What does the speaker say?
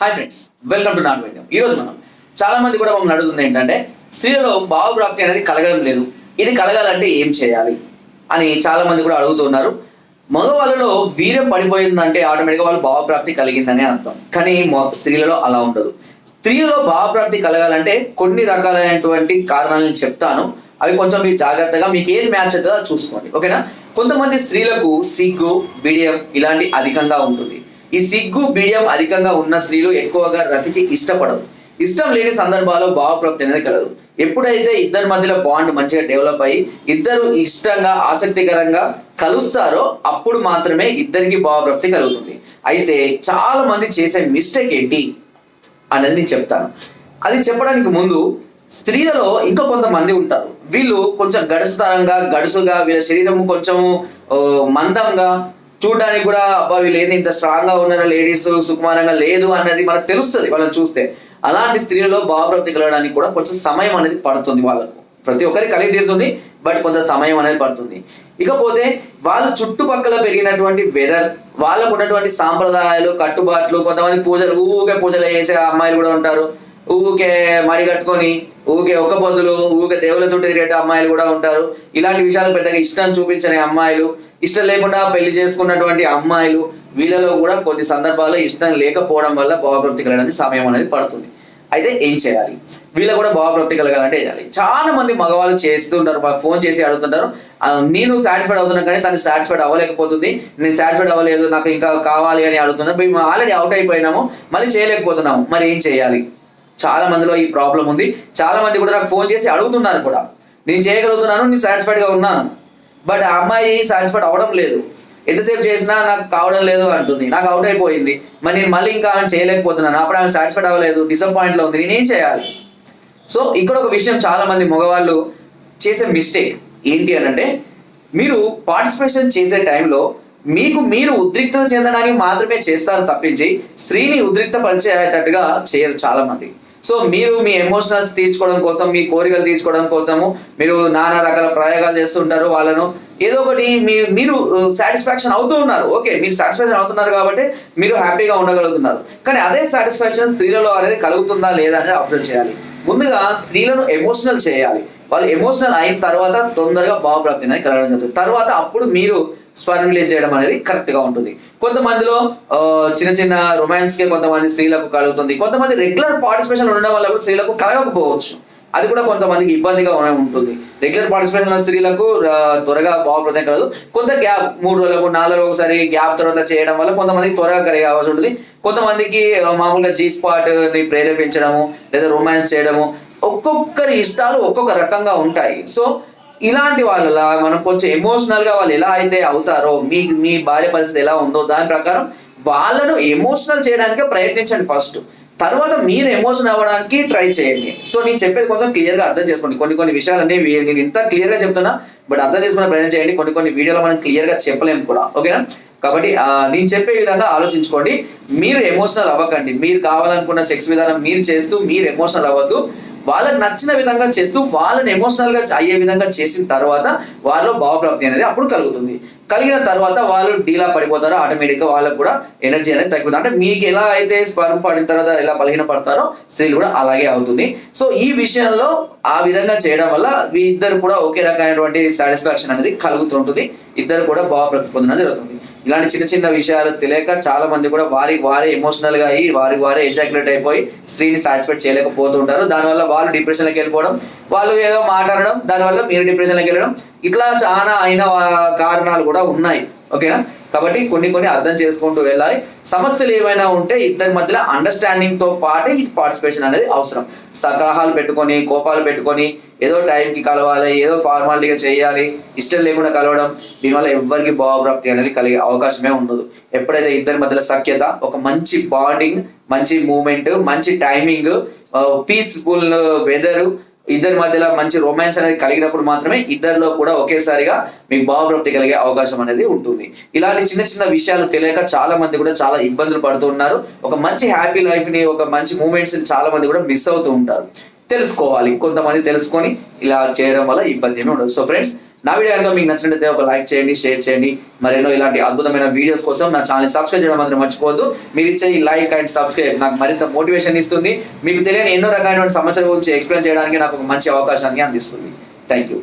Hi friends welcome to నాన్ వైద్యం ఈరోజు మనం చాలా మంది కూడా మమ్మల్ని అడుగుతుంది ఏంటంటే స్త్రీలలో భావప్రాప్తి అనేది కలగడం లేదు. ఇది కలగాలంటే ఏం చేయాలి అని చాలా మంది కూడా అడుగుతున్నారు మగవాళ్ళలో వీర్యం పడిపోయిందంటే ఆటోమేటిక్గా వాళ్ళు భావప్రాప్తి కలిగిందని అర్థం. కానీ స్త్రీలలో అలా ఉండదు. స్త్రీలలో భావప్రాప్తి కలగాలంటే కొన్ని రకాలైనటువంటి కారణాలు నేను చెప్తాను. అవి కొంచెం మీరు జాగ్రత్తగా మీకు ఏది మ్యాచ్ అవుతుందో చూసుకోండి. ఓకేనా? కొంతమంది స్త్రీలకు సిగ్గు బిడియం ఇలాంటి అధికంగా ఉంటుంది. ఈ సిగ్గు బిడియం అధికంగా ఉన్న స్త్రీలు ఎక్కువగా రతికి ఇష్టపడరు. ఇష్టం లేని సందర్భాల్లో భావప్రాప్తి అనేది కలదు. ఎప్పుడైతే ఇద్దరి మధ్యలో బాండ్ మంచిగా డెవలప్ అయ్యి ఇద్దరు ఇష్టంగా ఆసక్తికరంగా కలుస్తారో అప్పుడు మాత్రమే ఇద్దరికి భావప్రాప్తి కలుగుతుంది. అయితే చాలా మంది చేసే మిస్టేక్ ఏంటి అనేది నేను చెప్తాను. అది చెప్పడానికి ముందు స్త్రీలలో ఇంకా కొంతమంది ఉంటారు. వీళ్ళు కొంచెం గడుసుతరంగా గడుసుగా వీళ్ళ శరీరం కొంచెం మందంగా చూడడానికి కూడా అబ్బా వీళ్ళు ఏంది ఇంత స్ట్రాంగ్గా ఉన్నారో లేడీస్ సుకుమారంగా లేదు అన్నది మనకు తెలుస్తుంది వాళ్ళని చూస్తే. అలాంటి స్త్రీలలో భావప్రాప్తి కలగడానికి కూడా కొంచెం సమయం అనేది పడుతుంది వాళ్ళకు. ప్రతి ఒక్కరికి కలిగి తీరుతుంది బట్ కొంత సమయం అనేది పడుతుంది. ఇకపోతే వాళ్ళ చుట్టుపక్కల పెరిగినటువంటి వెదర్ వాళ్ళకు ఉన్నటువంటి సాంప్రదాయాలు కట్టుబాట్లు కొంతమంది పూజలు ఊకే పూజలు చేసే అమ్మాయిలు కూడా ఉంటారు. ఊకే మడి కట్టుకొని ఊకే ఒక్క పొద్దులు ఊకే దేవుల చుట్టూ తిరిగే అమ్మాయిలు కూడా ఉంటారు. ఇలాంటి విషయాలు పెద్దగా ఇష్టం చూపించని అమ్మాయిలు ఇష్టం లేకుండా పెళ్ళి చేసుకున్నటువంటి అమ్మాయిలు వీళ్ళలో కూడా కొన్ని సందర్భాల్లో ఇష్టం లేకపోవడం వల్ల భావప్రాప్తి కలగడానికి సమయం అనేది పడుతుంది. అయితే ఏం చేయాలి? వీళ్ళు కూడా భావప్రాప్తి కలగాలంటే చేయాలి? చాలా మంది మగవాళ్ళు చేస్తుంటారు మాకు ఫోన్ చేసి అడుగుతుంటారు. నేను సాటిస్ఫైడ్ అవుతున్నాను కానీ తను సాటిస్ఫైడ్ అవ్వలేకపోతుంది. నేను సాటిస్ఫైడ్ అవ్వలేదు నాకు ఇంకా కావాలి అని అడుగుతున్నారు మేము ఆల్రెడీ అవుట్ అయిపోయినాము మళ్ళీ చేయలేకపోతున్నాము. మరి ఏం చేయాలి? చాలా మందిలో ఈ ప్రాబ్లం ఉంది. చాలా మంది కూడా నాకు ఫోన్ చేసి అడుగుతున్నారు కూడా. నేను చేయగలుగుతున్నాను నేను సాటిస్ఫైడ్గా ఉన్నాను. బట్ ఆ అమ్మాయి సాటిస్ఫైడ్ అవ్వడం లేదు. ఎంతసేపు చేసినా నాకు కావడం లేదు అంటుంది. నాకు అవుట్ అయిపోయింది. మరి నేను మళ్ళీ ఇంకా ఆమె చేయలేకపోతున్నాను. అప్పుడు ఆమె సాటిస్ఫైడ్ అవ్వలేదు. డిసప్పాయింట్లో ఉంది ఉంది. నేనేం చేయాలి? సో ఇక్కడ ఒక విషయం చాలా మంది మగవాళ్ళు చేసే మిస్టేక్ ఏంటి అని అంటే మీరు పార్టిసిపేషన్ చేసే టైంలో మీకు మీరు ఉద్రిక్తత చెందడానికి మాత్రమే చేస్తారు తప్పించి స్త్రీని ఉద్రిక్త పరిచేటట్టుగా చేయరు చాలా మంది. సో మీరు మీ ఎమోషనల్స్ తీర్చుకోవడం కోసం మీ కోరికలు తీర్చుకోవడం కోసము మీరు నానా రకాల ప్రయోగాలు చేస్తుంటారు వాళ్ళను. ఏదో ఒకటి మీ మీరు సాటిస్ఫాక్షన్ అవుతూ ఉన్నారు. ఓకే మీరు సాటిస్ఫాక్షన్ అవుతున్నారు కాబట్టి మీరు హ్యాపీగా ఉండగలుగుతున్నారు. కానీ అదే సాటిస్ఫాక్షన్ స్త్రీలలో అనేది కలుగుతుందా లేదా అనేది అబ్జర్వ్ చేయాలి. ముందుగా స్త్రీలను ఎమోషనల్ చేయాలి. వాళ్ళు ఎమోషనల్ అయిన తర్వాత తొందరగా భావప్రాప్తి అనేది కలగడం జరుగుతుంది. తర్వాత అప్పుడు మీరు స్పర్మ్ రిలీజ్ చేయడం అనేది కరెక్ట్గా ఉంటుంది. కొంతమందిలో చిన్న చిన్న రొమాన్స్ కే కొంతమంది స్త్రీలకు కలుగుతుంది. కొంతమంది రెగ్యులర్ పార్టిసిపేషన్ ఉండడం వల్ల కూడా స్త్రీలకు కలగకపోవచ్చు. అది కూడా కొంతమందికి ఇబ్బందిగా ఉంటుంది. రెగ్యులర్ పార్టిసిపేషన్ ఉన్న స్త్రీలకు త్వరగా భావప్రదం కలదు. కొంత గ్యాప్ మూడు రోజులకు నాలుగు రోజులకు ఒకసారి గ్యాప్ తర్వాత చేయడం వల్ల కొంతమందికి త్వరగా కలిగే అవకాశం ఉంటుంది. కొంతమందికి మామూలుగా జీ స్పాట్ని ప్రేరేపించడము లేదా రొమాన్స్ చేయడము ఒక్కొక్కరి ఇష్టాలు ఒక్కొక్క రకంగా ఉంటాయి. సో ఇలాంటి వాళ్ళ మనం కొంచెం ఎమోషనల్గా వాళ్ళు ఎలా అయితే అవుతారో మీ మీ భార్య పరిస్థితి ఎలా ఉందో దాని ప్రకారం వాళ్ళను ఎమోషనల్ చేయడానికే ప్రయత్నించండి ఫస్ట్ తర్వాత మీరు ఎమోషన్ అవ్వడానికి ట్రై చేయండి. సో నేను చెప్పేది కొంచెం క్లియర్గా అర్థం చేసుకోండి. కొన్ని కొన్ని విషయాలన్నీ వీ- నేను ఇంత క్లియర్గా చెప్తున్నా బట్ అర్థం చేసుకునే ప్రయత్నం చేయండి. కొన్ని కొన్ని వీడియోలో మనం క్లియర్గా చెప్పలేము కూడా. ఓకేనా కాబట్టి నేను చెప్పే విధంగా ఆలోచించుకోండి. మీరు ఎమోషనల్ అవ్వకండి. మీరు కావాలనుకున్న సెక్స్ విధానం మీరు చేస్తూ మీరు ఎమోషనల్ అవ్వద్దు. వాళ్ళకి నచ్చిన విధంగా చేస్తూ వాళ్ళని ఎమోషనల్గా అయ్యే విధంగా చేసిన తర్వాత వాళ్ళలో భావప్రాప్తి అనేది అప్పుడు కలుగుతుంది. కలిగిన తర్వాత వాళ్ళు డీలా పడిపోతారో ఆటోమేటిక్గా వాళ్ళకు కూడా ఎనర్జీ అనేది తగ్గుతుంది అంటే మీకు ఎలా అయితే స్పర్మ్ పడిన తర్వాత ఎలా బలహీన పడతారో స్త్రీలు కూడా అలాగే అవుతుంది. సో ఈ విషయంలో ఆ విధంగా చేయడం వల్ల మీ ఇద్దరు కూడా ఒకే రకమైనటువంటి సాటిస్ఫాక్షన్ అనేది కలుగుతుంటుంది. ఇద్దరు కూడా భావప్రాప్తి పొందడం జరుగుతుంది. ఇలాంటి చిన్న చిన్న విషయాలు తెలియక చాలా మంది కూడా వారికి వారే ఎమోషనల్గా అయ్యి వారికి వారే ఎజాక్యులేట్ అయిపోయి స్త్రీని సాటిస్ఫైడ్ చేయలేకపోతుంటారు. దానివల్ల వాళ్ళు డిప్రెషన్లోకి వెళ్ళిపోవడం వాళ్ళు ఏదో మాట్లాడడం దానివల్ల మీరు డిప్రెషన్లోకి వెళ్ళడం ఇట్లా చాలా అయిన కారణాలు కూడా ఉన్నాయి. ఓకేనా కాబట్టి కొన్ని కొన్ని అర్థం చేసుకుంటూ వెళ్ళాలి. సమస్యలు ఏమైనా ఉంటే ఇద్దరి మధ్యలో అండర్స్టాండింగ్తో పాటే ఈ పార్టిసిపేషన్ అనేది అవసరం. సకాహాలు పెట్టుకొని కోపాలు పెట్టుకొని ఏదో టైంకి కలవాలి ఏదో ఫార్మాలిటీగా చేయాలి ఇష్టం లేకుండా కలవడం దీనివల్ల ఎవ్వరికి భావప్రాప్తి అనేది కలిగే అవకాశమే ఉండదు. ఎప్పుడైతే ఇద్దరి మధ్యలో సఖ్యత ఒక మంచి బాండింగ్ మంచి మూమెంట్ మంచి టైమింగ్ పీస్ఫుల్ వెదరు ఇద్దరి మధ్యలో మంచి రొమాన్స్ అనేది కలిగినప్పుడు మాత్రమే ఇద్దరిలో కూడా ఒకేసారిగా మీకు భావప్రాప్తి కలిగే అవకాశం అనేది ఉంటుంది. ఇలాంటి చిన్న చిన్న విషయాలు తెలియక చాలా మంది కూడా చాలా ఇబ్బందులు పడుతూ ఉన్నారు. ఒక మంచి హ్యాపీ లైఫ్ని ఒక మంచి మూమెంట్స్ని చాలా మంది కూడా మిస్ అవుతూ ఉంటారు. తెలుసుకోవాలి. కొంతమంది తెలుసుకొని ఇలా చేయడం వల్ల ఇబ్బంది ఉండదు. సో ఫ్రెండ్స్ నా వీడియో కనుక మీకు నచ్చినట్లయితే ఒక లైక్ చేయండి షేర్ చేయండి. మరెన్నో ఇలాంటి అద్భుతమైన వీడియోస్ కోసం నా ఛానల్ సబ్స్క్రైబ్ చేయడం మాత్రం మర్చిపోవద్దు. మీరు ఇచ్చే ఈ లైక్ అండ్ సబ్స్క్రైబ్ నాకు మరింత మోటివేషన్ ఇస్తుంది. మీకు తెలియని ఎన్నో రకాలైన సమస్యల గురించి ఎక్స్ప్లెయిన్ చేయడానికి నాకు ఒక మంచి అవకాశాన్ని అందిస్తుంది. Thank you